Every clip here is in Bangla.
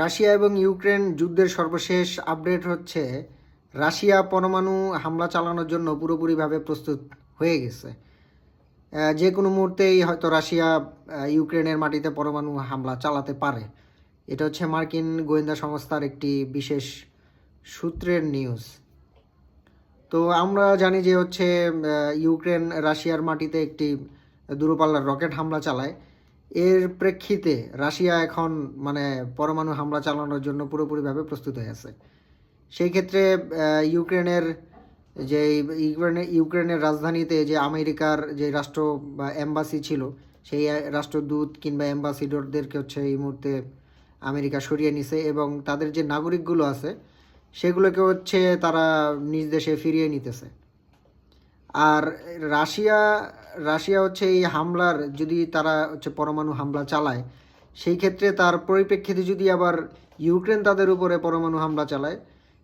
রাশিয়া এবং ইউক্রেন যুদ্ধের সর্বশেষ আপডেট হচ্ছে, রাশিয়া পরমাণু হামলা চালানোর জন্য পুরোপুরিভাবে প্রস্তুত হয়ে গেছে। যে কোনো মুহূর্তেই হয়তো রাশিয়া ইউক্রেনের মাটিতে পরমাণু হামলা চালাতে পারে। এটা হচ্ছে মার্কিন গোয়েন্দা সংস্থার একটি বিশেষ সূত্রের নিউজ। তো আমরা জানি যে হচ্ছে ইউক্রেন রাশিয়ার মাটিতে একটি দূরপাল্লার রকেট হামলা চালায়। এর প্রেক্ষিতে রাশিয়া এখন মানে পরমাণু হামলা চালানোর জন্য পুরোপুরিভাবে প্রস্তুত হয়ে আছে। সেই ক্ষেত্রে ইউক্রেনের যে ইউক্রেনের ইউক্রেনের রাজধানীতে যে আমেরিকার যে রাষ্ট্র বা এম্বাসি ছিল, সেই রাষ্ট্রদূত কিংবা অ্যাম্বাসিডরদেরকে হচ্ছে এই মুহূর্তে আমেরিকা সরিয়ে নিছে এবং তাদের যে নাগরিকগুলো আছে, সেগুলোকে হচ্ছে তারা নিজ দেশে ফিরিয়ে নিতেছে। আর রাশিয়া রাশিয়া হচ্ছে এই হামলার, যদি তারা হচ্ছে পরমাণু হামলা চালায়, সেই ক্ষেত্রে তার পরিপ্রেক্ষিতে যদি আবার ইউক্রেন তাদের উপরে পরমাণু হামলা চালায়,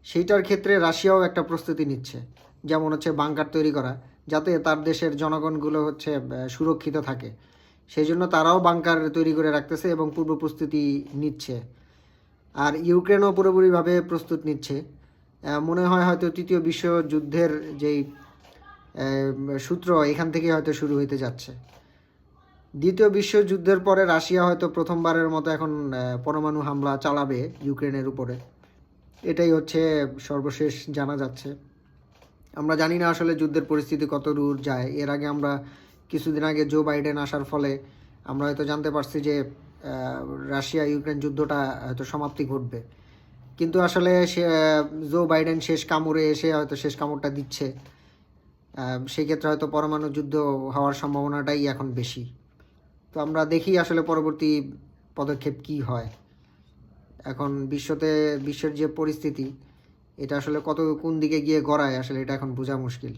সেইটার ক্ষেত্রে রাশিয়াও একটা প্রস্তুতি নিচ্ছে, যেমন হচ্ছে বাংকার তৈরি করা, যাতে তার দেশের জনগণগুলো হচ্ছে সুরক্ষিত থাকে। সেই জন্য তারাও বাংকার তৈরি করে রাখতেছে এবং পূর্ব প্রস্তুতি নিচ্ছে। আর ইউক্রেনও পুরোপুরিভাবে প্রস্তুত নিচ্ছে। মনে হয় হয়তো তৃতীয় বিশ্বযুদ্ধের যেই সূত্র এখান থেকে হয়তো শুরু হইতে যাচ্ছে। দ্বিতীয় বিশ্বযুদ্ধের পরে রাশিয়া হয়তো প্রথমবারের মতো এখন পরমাণু হামলা চালাবে ইউক্রেনের উপরে। এটাই হচ্ছে সর্বশেষ জানা যাচ্ছে। আমরা জানি না আসলে যুদ্ধের পরিস্থিতি কত দূর যায়। এর আগে আমরা কিছুদিন আগে জো বাইডেন আসার ফলে আমরা হয়তো জানতে পারছি যে রাশিয়া ইউক্রেন যুদ্ধটা হয়তো সমাপ্তি ঘটবে। কিন্তু আসলে সে জো বাইডেন শেষ কামড়ে এসে হয়তো শেষ কামড়টা দিচ্ছে। আহ, সেই ক্ষেত্রে হয়তো পরমাণু যুদ্ধ হওয়ার সম্ভাবনাটাই এখন বেশি। তো আমরা দেখি আসলে পরবর্তী পদক্ষেপ কি হয়। এখন বিশ্বতে বিশ্বের যে পরিস্থিতি এটা আসলে কত কোন দিকে গিয়ে গড়ায় আসলে এটা এখন বোঝা মুশকিল।